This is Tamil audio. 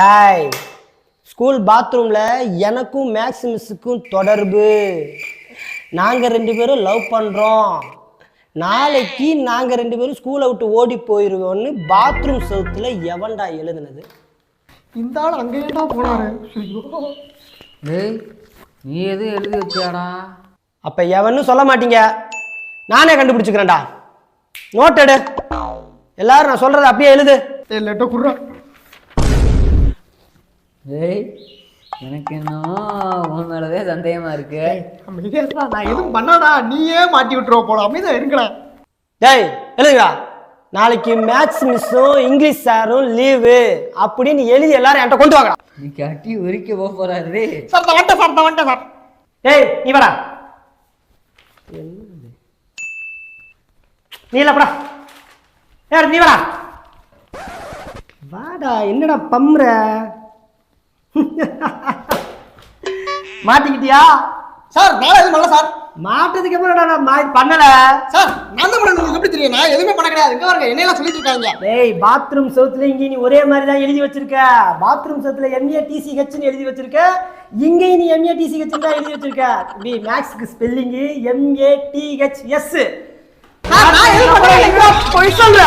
டாய் ஸ்கூல் பாத்ரூமில் எனக்கும் மேக்ஸ் மிஸ்ஸுக்கும் தொடர்பு. நாங்கள் ரெண்டு பேரும் லவ் பண்ணுறோம் நாளைக்கு நாங்கள் ரெண்டு பேரும் ஸ்கூலை விட்டு ஓடி போயிடுவோன்னு பாத்ரூம் செவுத்துல எவன்டா எழுதுனது? இந்த ஆள் அங்கேயேடா போனாரு. ஐயோ டேய் நீ எதுவும் எழுதி வச்சியாடா? அப்போ எவன்னு சொல்ல மாட்டீங்க. நானே கண்டுபிடிச்சுக்கிறேன்டா. நோட் எடு. எல்லாரும் நான் சொல்கிறத அப்படியே எழுது. லெட்ட குடுறா. டேய் எனக்கு என்னமோ உன் மேலவே சந்தேகமா இருக்கு. அமைதியா இருடா, நான் எதுவும் பண்ணாடா நீயே மாட்டி விட்டுருவ போல. அமைதியா இருங்கடா டேய் எழுதுடா நாளைக்கு மேக்ஸ் மிஸ்ஸும் இங்கிலீஷ் சாரும் லீவு அப்படின்னு எழுதி எல்லாரும் என்கிட்ட கொண்டு வாங்கடா. நீ கட்டி உரிக்க போக போறாரு. சார் நான் வந்துட்டேன் சார் நான் வந்துட்டேன் சார் டேய் நீ வாடா. நீ இல்லப்படா யார் நீ வாடா. வாடா என்னடா பம்ற மாட்டிக்கிட்டியா? சார் நான் எதுவும் பண்ணல சார். மாட்டதுக்கு அப்புறம் நான் மா பண்ணல? சார் நான் தான் உங்களுக்கு எப்படி தெரியும்? நான் எதுவுமே பண்ண கிடையாது. இங்க பாருங்க என்னையெல்லாம் சொல்லிட்டு இருக்காங்க. டேய் பாத்ரூம் செவுத்துல இங்க நீ ஒரே மாதிரி தான் எழுதி வச்சிருக்க. பாத்ரூம் செவுத்துல எம்ஏ டிசி ஹெச்னு எழுதி வச்சிருக்க. இங்கேயும் நீ எம்ஏ டிசி ஹெச் தான் எழுதி வச்சிருக்க. பி மேக்ஸ்க்கு spelling M A T H S நான் எதுவும் பண்ணல. பொய் சொல்ற.